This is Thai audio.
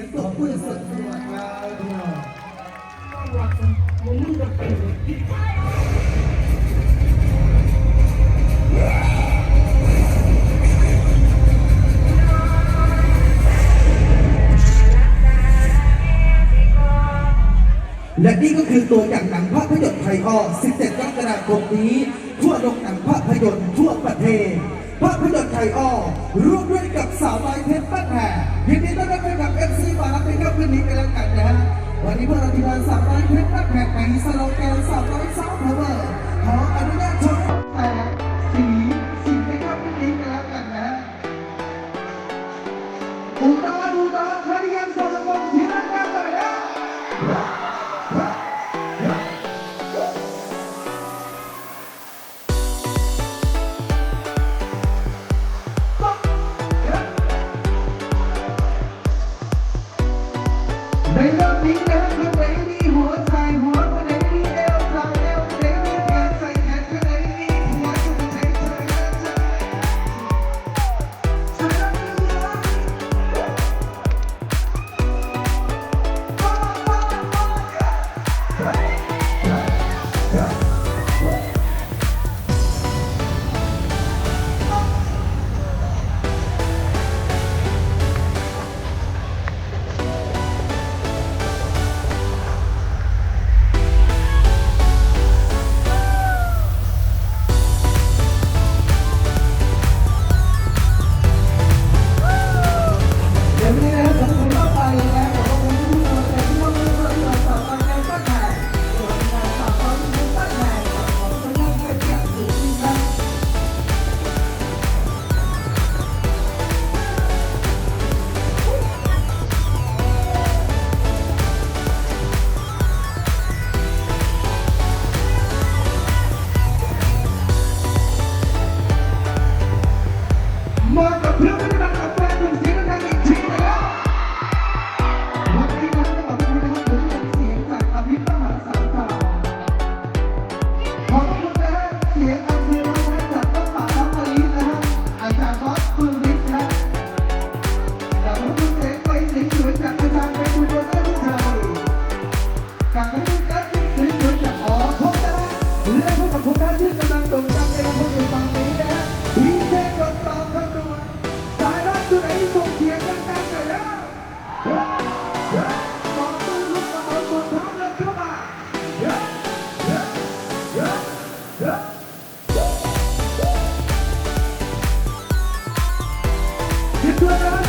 ยงตบมือสุดยอดครับพี่น้มมึงจะเป็นที่และนี่ก็คือตัวอย่างหนังภาพยนตร์ไทยออ17กรกฎาคมนี้ ทั่วโรงหนังภาพยนตร์ทั่วประเทศ ภาพยนตร์ไทยออร่วมด้วยกับสาวไม้เพชรบ้านแพรยินดีต้อนรับกับเอฟันนี้กันแล้วกันนะฮะ วันนี้พวกเราทีมงานสามร้อยเพชรแพ็คแพ็คไปสโลแกนสามร้อยสาวาวเวอร์ขออนุญาต Whoa.